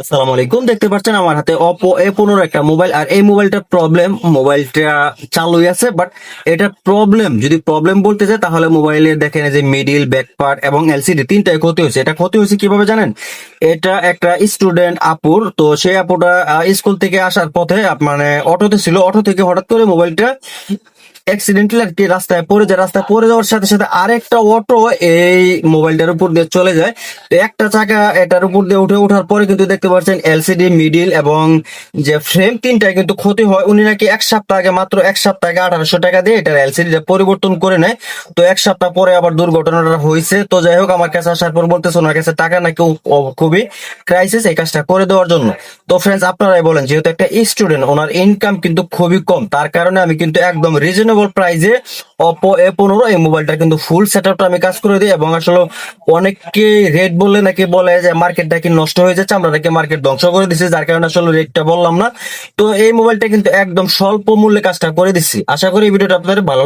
আসসালামু আলাইকুম। দেখতে পাচ্ছেন আমার হাতে অপো এ পনেরো একটা মোবাইল আর এই মোবাইলটার প্রবলেম মোবাইলটা চালুই আছে বাট এটা প্রবলেম যদি প্রবলেম বলতে চাই তাহলে মোবাইলে দেখেন যে মিডিল ব্যাক পার্ট এবং এলসিডি তিনটাই ক্ষতি হয়েছে। এটা ক্ষতি হয়েছে কীভাবে জানেন? এটা একটা স্টুডেন্ট আপুর, তো সেই আপুটা স্কুল থেকে আসার পথে মানে অটোতে ছিল, অটো থেকে হঠাৎ করে মোবাইলটা অ্যাক্সিডেন্টাল কি রাস্তায় পড়ে যায়। রাস্তায় পড়ে যাওয়ার সাথে সাথে আরেকটা অটো এই মোবাইলটার উপর দিয়ে চলে যায়। একটা চাকা এটার উপর দিয়ে উঠে ওঠার পরে কিন্তু দেখতে পাচ্ছেন এলসিডি মিডিল এবং যে ফ্রেম তিনটায় কিন্তু ক্ষতি হয়। উনি নাকি এক সপ্তাহ আগে মাত্র এক সপ্তাহ আগে আঠারোশো টাকা দিয়ে এটার এলসিডি পরিবর্তন করে নেয়। তো এক সপ্তাহ পরে আবার দুর্ঘটনাটা হয়েছে তো যাই হোক, আমার কাছে আসার পর বলতেছে ওনার কাছে টাকা নাকি খুবই ক্রাইসিস এই কাজটা করে দেওয়ার জন্য। তো ফ্রেন্ডস আপনারাই বলেন, যেহেতু একটা স্টুডেন্ট ওনার ইনকাম কিন্তু খুবই কম। তার কারণে আমি কিন্তু একদম রিজনেবল প্রাইসে অপো এ পনেরো এই মোবাইলটা কিন্তু ফুল সেট আমি কাজ করে দিই এবং আসলে অনেককে রেট বললে নাকি বলে যে মার্কেটটা কি নষ্ট হয়ে যাচ্ছে, আমরা নাকি মার্কেট ধ্বংস করে দিচ্ছি যার কারণে আসলে রেটটা বললাম না। তো এই মোবাইলটা কিন্তু একদম স্বল্প মূল্যে কাজটা করে দিচ্ছি আশা করি এই ভিডিওটা আপনাদের ভালো